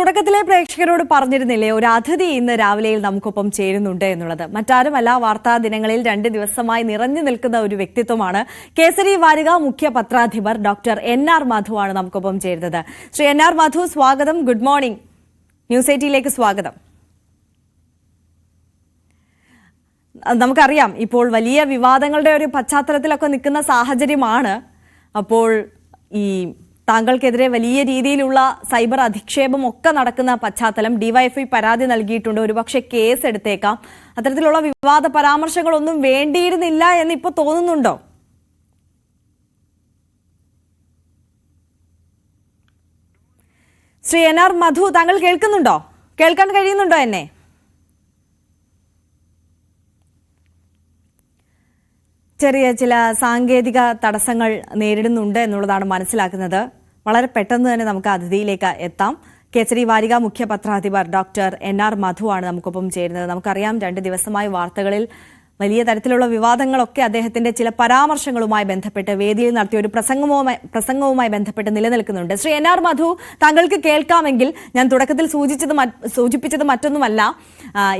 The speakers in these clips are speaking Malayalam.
തുടക്കത്തിലെ പ്രേക്ഷകരോട് പറഞ്ഞിരുന്നില്ലേ ഒരു അതിഥി ഇന്ന് രാവിലെയിൽ നമുക്കൊപ്പം ചേരുന്നുണ്ട് എന്നുള്ളത്. മറ്റാരുമല്ല വാർത്താ ദിനങ്ങളിൽ രണ്ട് ദിവസമായി നിറഞ്ഞു നിൽക്കുന്ന ഒരു വ്യക്തിത്വമാണ് കേസരി വാരിക മുഖ്യ പത്രാധിപർ ഡോക്ടർ എൻ ആർ മധുവാണ് നമുക്കൊപ്പം ചേരുന്നത്. ശ്രീ എൻ ആർ മധു സ്വാഗതം. Good morning. ന്യൂസ് എയ്റ്റിയിലേക്ക് സ്വാഗതം. നമുക്കറിയാം ഇപ്പോൾ വലിയ വിവാദങ്ങളുടെ ഒരു പശ്ചാത്തലത്തിലൊക്കെ നിൽക്കുന്ന സാഹചര്യമാണ്. അപ്പോൾ ഈ താങ്കൾക്കെതിരെ വലിയ രീതിയിലുള്ള സൈബർ അധിക്ഷേപം ഒക്കെ നടക്കുന്ന പശ്ചാത്തലം ഡിവൈഎഫ്ഐ പരാതി നൽകിയിട്ടുണ്ട്. ഒരുപക്ഷെ കേസ് എടുത്തേക്കാം. അത്തരത്തിലുള്ള വിവാദ പരാമർശങ്ങളൊന്നും വേണ്ടിയിരുന്നില്ല എന്ന് ഇപ്പോൾ തോന്നുന്നുണ്ടോ? ശ്രീ എൻ ആർ മധു താങ്കൾ കേൾക്കുന്നുണ്ടോ? കേൾക്കാൻ കഴിയുന്നുണ്ടോ എന്നെ? ചെറിയ ചില സാങ്കേതിക തടസ്സങ്ങൾ നേരിടുന്നുണ്ട് എന്നുള്ളതാണ് മനസ്സിലാക്കുന്നത്. വളരെ പെട്ടെന്ന് തന്നെ നമുക്ക് അതിഥിയിലേക്ക് എത്താം. കേസരി വാരിക മുഖ്യ പത്രാധിപർ ഡോക്ടർ എൻ ആർ മധുവാണ് നമുക്കൊപ്പം ചേരുന്നത്. നമുക്കറിയാം രണ്ട് ദിവസമായി വാർത്തകളിൽ വലിയ തരത്തിലുള്ള വിവാദങ്ങളൊക്കെ അദ്ദേഹത്തിന്റെ ചില പരാമർശങ്ങളുമായി ബന്ധപ്പെട്ട് വേദിയിൽ നടത്തിയ ഒരു പ്രസംഗവുമായി പ്രസംഗവുമായി ബന്ധപ്പെട്ട് നിലനിൽക്കുന്നുണ്ട്. ശ്രീ എൻ ആർ മധു താങ്കൾക്ക് കേൾക്കാമെങ്കിൽ ഞാൻ തുടക്കത്തിൽ സൂചിച്ചത് സൂചിപ്പിച്ചത് മറ്റൊന്നുമല്ല.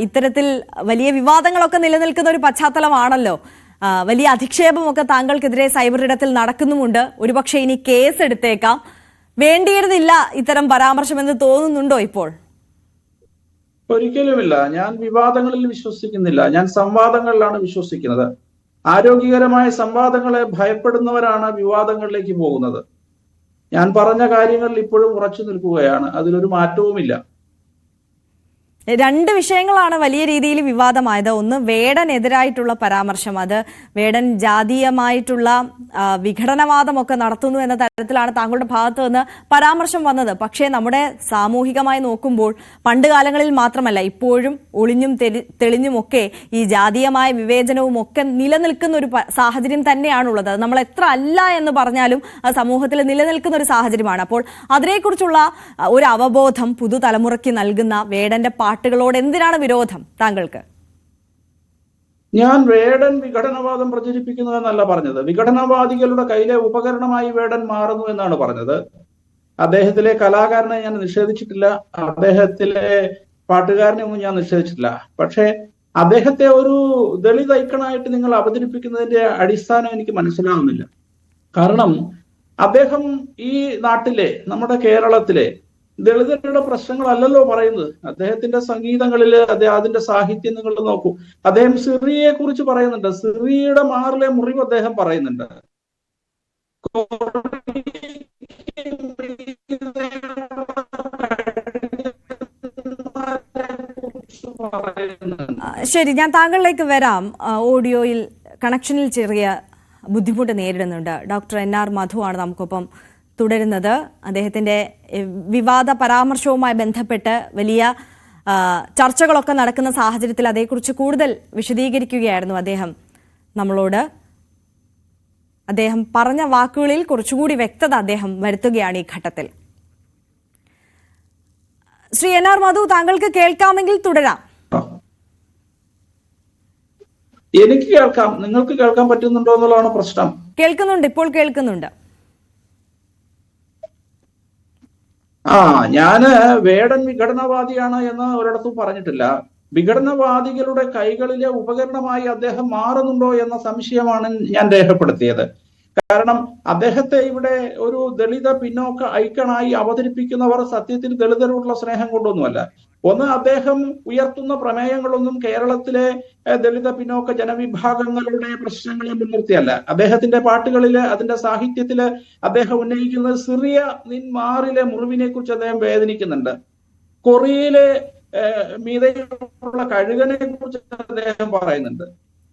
ഇത്തരത്തിൽ വലിയ വിവാദങ്ങളൊക്കെ നിലനിൽക്കുന്ന ഒരു പശ്ചാത്തലമാണല്ലോ. വലിയ അധിക്ഷേപമൊക്കെ താങ്കൾക്കെതിരെ സൈബർ ഇടത്തിൽ നടക്കുന്നുമുണ്ട്. ഒരുപക്ഷെ ഇനി കേസ് എടുത്തേക്കാം വേണ്ടിയിരുന്നില്ല ഇത്തരം പരാമർശമെന്ന് തോന്നുന്നുണ്ടോ ഇപ്പോൾ? ഒരിക്കലുമില്ല. ഞാൻ വിവാദങ്ങളിൽ വിശ്വസിക്കുന്നില്ല. ഞാൻ സംവാദങ്ങളിലാണ് വിശ്വസിക്കുന്നത്. ആരോഗ്യകരമായ സംവാദങ്ങളെ ഭയപ്പെടുന്നവരാണ് വിവാദങ്ങളിലേക്ക് പോകുന്നത്. ഞാൻ പറഞ്ഞ കാര്യങ്ങളിൽ ഇപ്പോഴും ഉറച്ചു നിൽക്കുകയാണ്. അതിലൊരു മാറ്റവുമില്ല. രണ്ട് വിഷയങ്ങളാണ് വലിയ രീതിയിൽ വിവാദമായത്. ഒന്ന് വേടനെതിരായിട്ടുള്ള പരാമർശം അത് വേടൻ ജാതീയമായിട്ടുള്ള വിഘടനവാദമൊക്കെ നടത്തുന്നു എന്ന തരത്തിലാണ് താങ്കളുടെ ഭാഗത്ത് നിന്ന് പരാമർശം വന്നത്. പക്ഷേ നമ്മുടെ സാമൂഹികമായി നോക്കുമ്പോൾ പണ്ട് കാലങ്ങളിൽ മാത്രമല്ല ഇപ്പോഴും ഒളിഞ്ഞും തെളി- തെളിഞ്ഞുമൊക്കെ ഈ ജാതീയമായ വിവേചനവും ഒക്കെ നിലനിൽക്കുന്ന ഒരു സാഹചര്യം തന്നെയാണുള്ളത്. നമ്മൾ എത്ര അല്ല എന്ന് പറഞ്ഞാലും അത് സമൂഹത്തിൽ നിലനിൽക്കുന്ന ഒരു സാഹചര്യമാണ്. അപ്പോൾ അതിനെക്കുറിച്ചുള്ള ഒരു അവബോധം പുതുതലമുറയ്ക്ക് നൽകുന്ന വേടന്റെ പാട്ടുകളോട് എന്തിനാണ് വിരോധം താങ്കൾക്ക്? ഞാൻ വേടൻ വിഘടനവാദം പ്രചരിപ്പിക്കുന്നു എന്നല്ല പറഞ്ഞത്. വിഘടനവാദികളുടെ കയ്യിലെ ഉപകരണമായി വേടൻ മാറുന്നു എന്നാണ് പറഞ്ഞത്. അദ്ദേഹത്തിലെ കലാകാരനെ ഞാൻ നിഷേധിച്ചിട്ടില്ല. അദ്ദേഹത്തിലെ പാട്ടുകാരനെ ഒന്നും ഞാൻ നിഷേധിച്ചിട്ടില്ല. പക്ഷേ അദ്ദേഹത്തെ ഒരു ദളിത് ഐക്കണായിട്ട് നിങ്ങൾ അവതരിപ്പിക്കുന്നതിന്റെ അടിസ്ഥാനം എനിക്ക് മനസ്സിലാവുന്നില്ല. കാരണം അദ്ദേഹം ഈ നാട്ടിലെ നമ്മുടെ കേരളത്തിലെ ദളിതരുടെ പ്രശ്നങ്ങളല്ലല്ലോ പറയുന്നത്. അദ്ദേഹത്തിന്റെ സംഗീതങ്ങളിൽ അദ്ദേഹം അതിന്റെ സാഹിത്യം നിങ്ങൾ നോക്കൂ. അദ്ദേഹം സിറിയയെ കുറിച്ച് പറയുന്നുണ്ട്. സിറിയയുടെ മാറിലെ മുറിവ് അദ്ദേഹം പറയുന്നുണ്ട്. ശരി ഞാൻ താങ്കളിലേക്ക് വരാം. ഓഡിയോയിൽ കണക്ഷനിൽ ചെറിയ ബുദ്ധിമുട്ട് നേരിടുന്നുണ്ട്. ഡോക്ടർ എൻ ആർ മധു ആണ് നമുക്കൊപ്പം തുടരുന്നത്. അദ്ദേഹത്തിന്റെ വിവാദ പരാമർശവുമായി ബന്ധപ്പെട്ട് വലിയ ചർച്ചകളൊക്കെ നടക്കുന്ന സാഹചര്യത്തിൽ അതേക്കുറിച്ച് കൂടുതൽ വിശദീകരിക്കുകയായിരുന്നു അദ്ദേഹം. നമ്മളോട് അദ്ദേഹം പറഞ്ഞ വാക്കുകളിൽ കുറച്ചുകൂടി വ്യക്തത അദ്ദേഹം വരുത്തുകയാണ് ഈ ഘട്ടത്തിൽ. ശ്രീ എൻ ആർ മധു താങ്കൾക്ക് കേൾക്കാമെങ്കിൽ തുടരാം. എനിക്ക് കേൾക്കാം. നിങ്ങൾക്ക് കേൾക്കാൻ പറ്റുന്നുണ്ടോ എന്നുള്ളതാണ് പ്രശ്നം. കേൾക്കുന്നുണ്ട്. ഇപ്പോൾ കേൾക്കുന്നുണ്ട്. ആ ഞാൻ വേടൻ വിഘടനവാദിയാണ് എന്ന് ഒരിടത്തും പറഞ്ഞിട്ടില്ല. വിഘടനവാദികളുടെ കൈകളിലെ ഉപകരണമായി അദ്ദേഹം മാറുന്നുണ്ടോ എന്ന സംശയമാണ് ഞാൻ രേഖപ്പെടുത്തിയത്. കാരണം അദ്ദേഹത്തെ ഇവിടെ ഒരു ദളിത പിന്നോക്ക ഐക്കണായി അവതരിപ്പിക്കുന്നവർ സത്യത്തിൽ ദളിതരോടുള്ള സ്നേഹം കൊണ്ടൊന്നുമല്ല. ഒന്ന് അദ്ദേഹം ഉയർത്തുന്ന പ്രമേയങ്ങളൊന്നും കേരളത്തിലെ ദളിത പിന്നോക്ക ജനവിഭാഗങ്ങളുടെ പ്രശ്നങ്ങളെ മുൻനിർത്തിയല്ല. അദ്ദേഹത്തിന്റെ പാട്ടുകളിൽ അതിന്റെ സാഹിത്യത്തിൽ അദ്ദേഹം ഉന്നയിക്കുന്നത് സിറിയ നിൻ മാറിലെ മുറിവിനെ കുറിച്ച് അദ്ദേഹം വേദനിക്കുന്നുണ്ട്. കൊറിയയിലെ മീതയുള്ള കഴുകനെ കുറിച്ച് അദ്ദേഹം പറയുന്നുണ്ട്.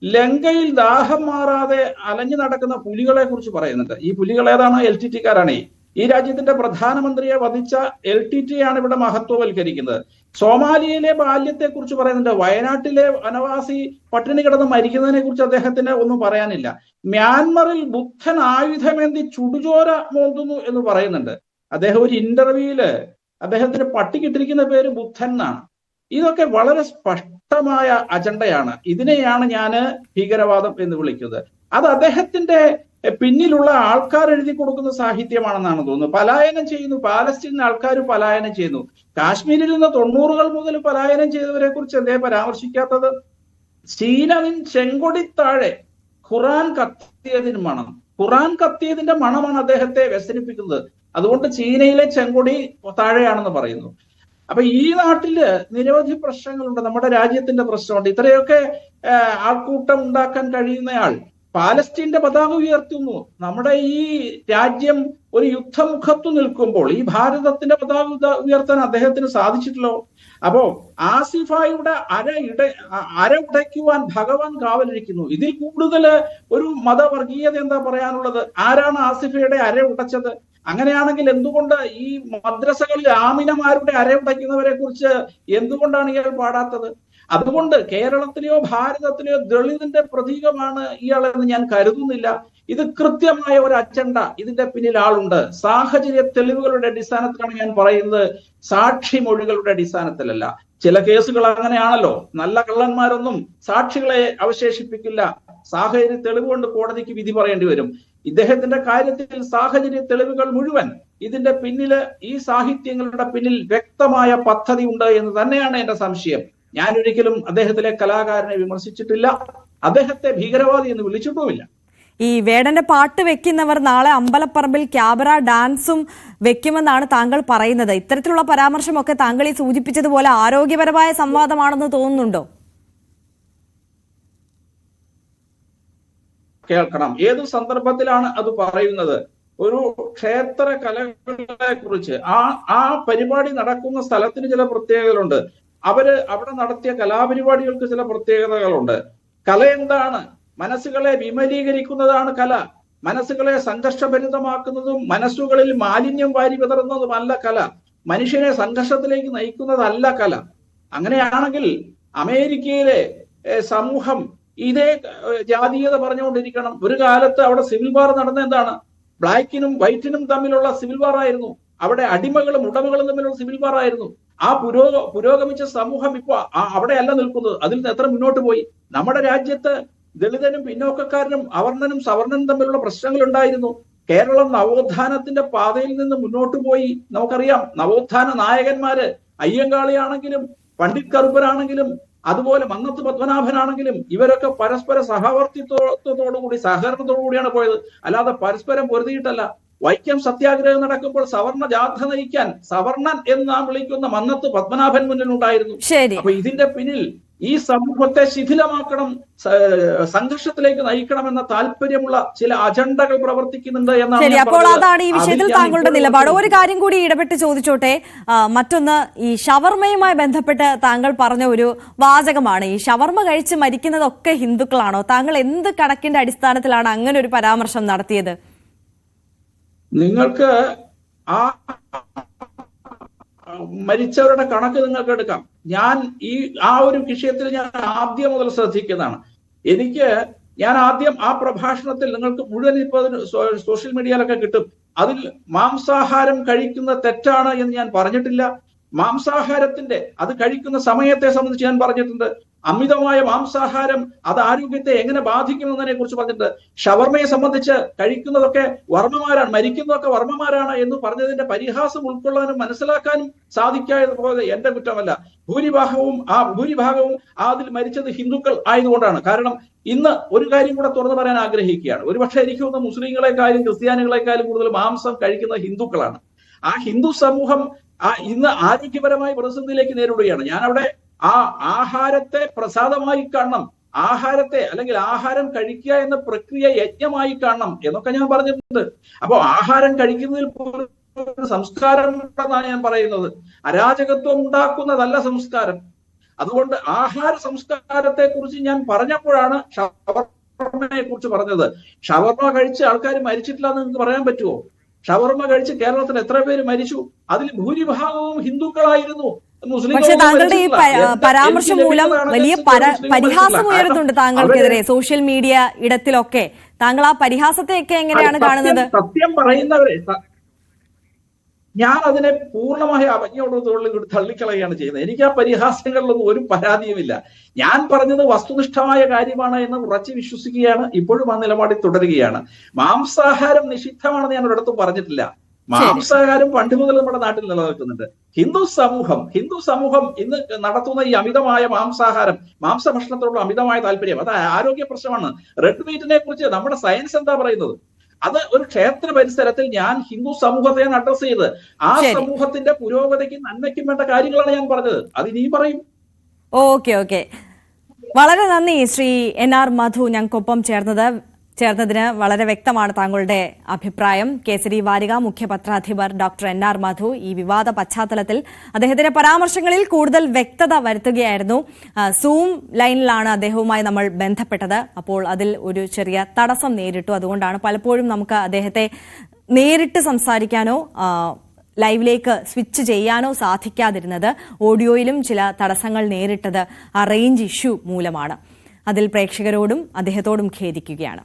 ലങ്കയിൽ ദാഹം മാറാതെ അലഞ്ഞു നടക്കുന്ന പുലികളെ കുറിച്ച് പറയുന്നുണ്ട്. ഈ പുലികൾ ഏതാണ്? എൽ ടി ടിക്കാരാണ് ഈ രാജ്യത്തിന്റെ പ്രധാനമന്ത്രിയെ വധിച്ച എൽ ടി ടി ആണ് ഇവിടെ മഹത്വവൽക്കരിക്കുന്നത്. സോമാലിയയിലെ ബാല്യത്തെ കുറിച്ച് പറയുന്നുണ്ട്. വയനാട്ടിലെ വനവാസി പട്ടിണി കിടന്ന് മരിക്കുന്നതിനെ കുറിച്ച് അദ്ദേഹത്തിന് ഒന്നും പറയാനില്ല. മ്യാൻമറിൽ ബുദ്ധൻ ആയുധമേന്തി ചുടുചോര മോന്തുന്നു എന്ന് പറയുന്നുണ്ട്. അദ്ദേഹം ഒരു ഇന്റർവ്യൂവിൽ അദ്ദേഹത്തിന് പട്ടിക്കിട്ടിരിക്കുന്ന പേര് ബുദ്ധൻ എന്നാണ്. ഇതൊക്കെ വളരെ സ്പഷ്ടമായ അജണ്ടയാണ്. ഇതിനെയാണ് ഞാൻ ഭീകരവാദം എന്ന് വിളിക്കുന്നത്. അത് അദ്ദേഹത്തിന്റെ പിന്നിലുള്ള ആൾക്കാർ എഴുതി കൊടുക്കുന്ന സാഹിത്യമാണെന്നാണ് തോന്നുന്നത്. പലായനം ചെയ്യുന്നു. പാലസ്തീൻ ആൾക്കാർ പലായനം ചെയ്യുന്നു. കാശ്മീരിൽ നിന്ന് തൊണ്ണൂറുകൾ മുതൽ പലായനം ചെയ്തവരെ കുറിച്ച് എന്തേ പരാമർശിക്കാത്തത്? ചീനവിൻ ചെങ്കൊടി താഴെ ഖുറാൻ കത്തിയതിന് മണം. ഖുറാൻ കത്തിയതിന്റെ മണമാണ് അദ്ദേഹത്തെ വ്യസനിപ്പിക്കുന്നത്. അതുകൊണ്ട് ചീനയിലെ ചെങ്കൊടി താഴെയാണെന്ന് പറയുന്നു. അപ്പൊ ഈ നാട്ടിൽ നിരവധി പ്രശ്നങ്ങളുണ്ട്. നമ്മുടെ രാജ്യത്തിന്റെ പ്രശ്നമുണ്ട്. ഇത്രയൊക്കെ ആൾക്കൂട്ടം ഉണ്ടാക്കാൻ കഴിയുന്നയാൾ പാലസ്തീന്റെ പതാക ഉയർത്തുന്നു. നമ്മുടെ ഈ രാജ്യം ഒരു യുദ്ധമുഖത്തു നിൽക്കുമ്പോൾ ഈ ഭാരതത്തിന്റെ പതാക ഉയർത്താൻ അദ്ദേഹത്തിന് സാധിച്ചിട്ടല്ലോ അപ്പോ ആസിഫായുടെ അര ഇട അര ഉടയ്ക്കുവാൻ ഭഗവാൻ കാവലിരിക്കുന്നു. ഇതിൽ കൂടുതൽ ഒരു മതവർഗീയത എന്താ പറയാനുള്ളത്? ആരാണ് ആസിഫയുടെ അര ഉടച്ചത്? അങ്ങനെയാണെങ്കിൽ എന്തുകൊണ്ട് ഈ മദ്രസകളിൽ ആമിനമാരുടെ അരയുടയ്ക്കുന്നവരെ കുറിച്ച് എന്തുകൊണ്ടാണ് ഇയാൾ പാടാത്തത്? അതുകൊണ്ട് കേരളത്തിലെയോ ഭാരതത്തിലെയോ ദളിതിന്റെ പ്രതീകമാണ് ഇയാളെന്ന് ഞാൻ കരുതുന്നില്ല. ഇത് കൃത്യമായ ഒരു അജണ്ട ഇതിന്റെ പിന്നിൽ ആളുണ്ട്. സാഹചര്യ തെളിവുകളുടെ അടിസ്ഥാനത്തിലാണ് ഞാൻ പറയുന്നത്. സാക്ഷി മൊഴികളുടെ അടിസ്ഥാനത്തിലല്ല. ചില കേസുകൾ അങ്ങനെയാണല്ലോ. നല്ല കള്ളന്മാരൊന്നും സാക്ഷികളെ അവശേഷിപ്പിക്കില്ല. സാഹചര്യ തെളിവുകൊണ്ട് കോടതിക്ക് വിധി പറയേണ്ടി വരും. ഇദ്ദേഹത്തിന്റെ കാര്യത്തിൽ സാഹചര്യ തെളിവുകൾ മുഴുവൻ ഇതിന്റെ പിന്നിൽ ഈ സാഹിത്യങ്ങളുടെ പിന്നിൽ വ്യക്തമായ പദ്ധതി ഉണ്ട് എന്ന് തന്നെയാണ് എന്റെ സംശയം. ഞാൻ ഒരിക്കലും അദ്ദേഹത്തിലെ കലാകാരനെ വിമർശിച്ചിട്ടില്ല. അദ്ദേഹത്തെ ഭീകരവാദി എന്ന് വിളിച്ചിട്ടുമില്ല. ഈ വേടന്റെ പാട്ട് വെക്കുന്നവർ നാളെ അമ്പലപ്പറമ്പിൽ ക്യാബറ ഡാൻസും വെക്കുമെന്നാണ് താങ്കൾ പറയുന്നത്. ഇത്തരത്തിലുള്ള പരാമർശമൊക്കെ താങ്കൾ ഈ സൂചിപ്പിച്ചതുപോലെ ആരോഗ്യപരമായ സംവാദമാണെന്ന് തോന്നുന്നുണ്ടോ? കേൾക്കണം. ഏത് സന്ദർഭത്തിലാണ് അത് പറയുന്നത്? ഒരു ക്ഷേത്ര കലകളെ കുറിച്ച് ആ ആ പരിപാടി നടക്കുന്ന സ്ഥലത്തിന് ചില പ്രത്യേകതകളുണ്ട്. അവർ അവിടെ നടത്തിയ കലാപരിപാടികൾക്ക് ചില പ്രത്യേകതകളുണ്ട്. കല എന്താണ്? മനസ്സുകളെ വിമലീകരിക്കുന്നതാണ് കല. മനസ്സുകളെ സംഘർഷഭരിതമാക്കുന്നതും മനസ്സുകളിൽ മാലിന്യം വാരി വിതറുന്നതുമല്ല കല. മനുഷ്യനെ സംഘർഷത്തിലേക്ക് നയിക്കുന്നതല്ല കല. അങ്ങനെയാണെങ്കിൽ അമേരിക്കയിലെ സമൂഹം ഇതേ ജാതീയത പറഞ്ഞുകൊണ്ടിരിക്കണം. ഒരു കാലത്ത് അവിടെ സിവിൽ വാർ നടന്ന എന്താണ്? ബ്ലാക്കിനും വൈറ്റിനും തമ്മിലുള്ള സിവിൽ വാർ ആയിരുന്നു. അവിടെ അടിമകളും ഉടമകളും തമ്മിലുള്ള സിവിൽ വാർ ആയിരുന്നു. ആ പുരോഗ പുരോഗമിച്ച സമൂഹം ഇപ്പൊ അവിടെ അല്ല നിൽക്കുന്നത്. അതിൽ നിന്ന് എത്ര മുന്നോട്ട് പോയി? നമ്മുടെ രാജ്യത്ത് ദളിതനും പിന്നോക്കക്കാരനും അവർണനും സവർണനും തമ്മിലുള്ള പ്രശ്നങ്ങൾ ഉണ്ടായിരുന്നു. കേരളം നവോത്ഥാനത്തിന്റെ പാതയിൽ നിന്ന് മുന്നോട്ട് പോയി. നമുക്കറിയാം നവോത്ഥാന നായകന്മാര് അയ്യങ്കാളിയാണെങ്കിലും പണ്ഡിറ്റ് കറുപ്പനാണെങ്കിലും അതുപോലെ മന്നത്ത് പത്മനാഭനാണെങ്കിലും ഇവരൊക്കെ പരസ്പര സഹവർത്തിത്വത്തോടുകൂടി സഹകരണത്തോടു കൂടിയാണ് പോയത്. അല്ലാതെ പരസ്പരം പൊരുതിയിട്ടല്ല. വൈക്കം സത്യാഗ്രഹം നടക്കുമ്പോൾ സവർണ ജാഥ നയിക്കാൻ സവർണൻ എന്ന് നാം വിളിക്കുന്ന മന്നത്ത് പത്മനാഭൻ മുന്നിൽ ഉണ്ടായിരുന്നു. അപ്പൊ ഇതിന്റെ പിന്നിൽ ഈ സമൂഹത്തെ ശിഥിലമാക്കണം സംഘർഷത്തിലേക്ക് നയിക്കണമെന്ന താല്പര്യമുള്ള ചില അജണ്ടകൾ പ്രവർത്തിക്കുന്നുണ്ട് എന്നാണ് അപ്പോൾ അതാണ് ഈ വിഷയത്തിൽ താങ്കളുടെ നിലപാട്. ഒരു കാര്യം കൂടി ഇടപെട്ട് ചോദിച്ചോട്ടെ മറ്റൊന്ന് ഈ ഷവർമയുമായി ബന്ധപ്പെട്ട് താങ്കൾ പറഞ്ഞ ഒരു വാചകമാണ്. ഈ ഷവർമ കഴിച്ച് മരിക്കുന്നതൊക്കെ ഹിന്ദുക്കളാണോ? താങ്കൾ എന്ത് കണക്കിന്റെ അടിസ്ഥാനത്തിലാണ് അങ്ങനെ ഒരു പരാമർശം നടത്തിയത്? നിങ്ങൾക്ക് ആ മരിച്ചവരുടെ കണക്ക് നിങ്ങൾക്ക് എടുക്കാം. ഞാൻ ഈ ആ ഒരു വിഷയത്തിൽ ഞാൻ ആദ്യം മുതൽ ശ്രദ്ധിക്കുന്നതാണ്. എനിക്ക് ഞാൻ ആദ്യം ആ പ്രഭാഷണത്തിൽ നിങ്ങൾക്ക് മുഴുവൻ ഇപ്പോൾ സോഷ്യൽ മീഡിയയിലൊക്കെ കിട്ടും. അതിൽ മാംസാഹാരം കഴിക്കുന്ന തെറ്റാണ് എന്ന് ഞാൻ പറഞ്ഞിട്ടില്ല. മാംസാഹാരത്തിന്റെ അത് കഴിക്കുന്ന സമയത്തെ സംബന്ധിച്ച് ഞാൻ പറഞ്ഞിട്ടുണ്ട്. അമിതമായ മാംസാഹാരം അത് ആരോഗ്യത്തെ എങ്ങനെ ബാധിക്കുമെന്നതിനെ കുറിച്ച് പറഞ്ഞിട്ടുണ്ട് ഷവർമയെ സംബന്ധിച്ച് കഴിക്കുന്നതൊക്കെ വർമ്മമാരാണ് മരിക്കുന്നതൊക്കെ വർമ്മമാരാണ് എന്ന് പറഞ്ഞതിന്റെ പരിഹാസം ഉൾക്കൊള്ളാനും മനസ്സിലാക്കാനും സാധിക്കാതെ പോയത് എന്റെ കുറ്റമല്ല. ഭൂരിഭാഗവും ആ ഭൂരിഭാഗവും അതിൽ മരിച്ചത് ഹിന്ദുക്കൾ ആയതുകൊണ്ടാണ്. കാരണം ഇന്ന് ഒരു കാര്യം കൂടെ തുറന്നു പറയാൻ ആഗ്രഹിക്കുകയാണ്. ഒരുപക്ഷെ എനിക്ക് തോന്നുന്നു മുസ്ലിങ്ങളെക്കാളും ക്രിസ്ത്യാനികളെക്കാളും കൂടുതൽ മാംസം കഴിക്കുന്ന ഹിന്ദുക്കളാണ്. ആ ഹിന്ദു സമൂഹം ആ ഇന്ന് ആരോഗ്യപരമായ പ്രതിസന്ധിയിലേക്ക് നേരിടുകയാണ്. ഞാൻ അവിടെ ആ ആഹാരത്തെ പ്രസാദമായി കാണണം. ആഹാരത്തെ അല്ലെങ്കിൽ ആഹാരം കഴിക്കുക എന്ന പ്രക്രിയ യജ്ഞമായി കാണണം എന്നൊക്കെ ഞാൻ പറഞ്ഞിട്ടുണ്ട്. അപ്പോ ആഹാരം കഴിക്കുന്നതിൽ പോലും സംസ്കാരം ഉണ്ടെന്നാണ് ഞാൻ പറയുന്നത്. അരാജകത്വം ഉണ്ടാക്കുന്നതല്ല സംസ്കാരം. അതുകൊണ്ട് ആഹാര സംസ്കാരത്തെ കുറിച്ച് ഞാൻ പറഞ്ഞപ്പോഴാണ് ഷവർമ്മയെ കുറിച്ച് പറഞ്ഞത്. ഷവർമ്മ കഴിച്ച് ആൾക്കാർ മരിച്ചിട്ടില്ല എന്ന് നിങ്ങൾക്ക് പറയാൻ പറ്റുമോ? ഷവർമ്മ കഴിച്ച് കേരളത്തിൽ എത്ര പേര് മരിച്ചു? അതിൽ ഭൂരിഭാഗവും ഹിന്ദുക്കളായിരുന്നു. പക്ഷെ താങ്കളുടെ ഈ പരാമർശം മൂലം വലിയ പരിഹാസം. ഉയരുന്നുണ്ട് താങ്കൾക്കെതിരെ സോഷ്യൽ മീഡിയ ഇടത്തിലൊക്കെ. താങ്കൾ ആ പരിഹാസത്തെയൊക്കെ എങ്ങനെയാണ് കാണുന്നത്? സത്യം പറയുന്നവരെ ഞാൻ അതിനെ പൂർണമായ തോളിൽ തള്ളിക്കളയാണ് ചെയ്യുന്നത്. എനിക്ക് ആ പരിഹാസങ്ങളിലൊന്നും ഒരു പരാതിയുമില്ല. ഞാൻ പറഞ്ഞത് വസ്തുനിഷ്ഠമായ കാര്യമാണ് എന്ന് ഉറച്ചു വിശ്വസിക്കുകയാണ്. ഇപ്പോഴും ആ നിലപാടിൽ തുടരുകയാണ്. മാംസാഹാരം നിഷിദ്ധമാണെന്ന് ഞാൻ ഒരിടത്തും പറഞ്ഞിട്ടില്ല. മാംസാഹാരം പണ്ട് മുതൽ നമ്മുടെ നാട്ടിൽ നിലനിൽക്കുന്നുണ്ട്. ഹിന്ദു സമൂഹം ഹിന്ദു സമൂഹം ഇന്ന് നടത്തുന്ന ഈ അമിതമായ മാംസാഹാരം മാംസഭക്ഷണത്തോടുള്ള അമിതമായ താല്പര്യം അത് ആരോഗ്യ പ്രശ്നമാണ്. റെഡ് മീറ്റിനെ കുറിച്ച് നമ്മുടെ സയൻസ് എന്താ പറയുന്നത്? അത് ഒരു ക്ഷേത്ര പരിസരത്തിൽ ഞാൻ ഹിന്ദു സമൂഹത്തെയാണ് അഡ്രസ് ചെയ്ത് ആ സമൂഹത്തിന്റെ പുരോഗതിക്കും നന്മയ്ക്കും വേണ്ട കാര്യങ്ങളാണ് ഞാൻ പറഞ്ഞത്. അത് നീ പറയും. Okay okay. വളരെ നന്ദി ശ്രീ എൻ ആർ മധു ഞങ്ങൾക്കൊപ്പം ചേർന്നത്. ചേർന്നതിന് വളരെ വ്യക്തമാണ് താങ്കളുടെ അഭിപ്രായം. കേസരി വാരിക മുഖ്യ പത്രാധിപർ ഡോക്ടർ എൻ ആർ മധു ഈ വിവാദ പശ്ചാത്തലത്തിൽ അദ്ദേഹത്തിന്റെ പരാമർശങ്ങളിൽ കൂടുതൽ വ്യക്തത വരുത്തുകയായിരുന്നു. സൂം ലൈനിലാണ് അദ്ദേഹവുമായി നമ്മൾ ബന്ധപ്പെട്ടത്. അപ്പോൾ അതിൽ ഒരു ചെറിയ തടസ്സം നേരിട്ടു. അതുകൊണ്ടാണ് പലപ്പോഴും നമുക്ക് അദ്ദേഹത്തെ നേരിട്ട് സംസാരിക്കാനോ ലൈവിലേക്ക് സ്വിച്ച് ചെയ്യാനോ സാധിക്കാതിരുന്നത്. ഓഡിയോയിലും ചില തടസ്സങ്ങൾ നേരിട്ടത് ആ റേഞ്ച് ഇഷ്യൂ മൂലമാണ്. അതിൽ പ്രേക്ഷകരോടും അദ്ദേഹത്തോടും ഖേദിക്കുകയാണ്.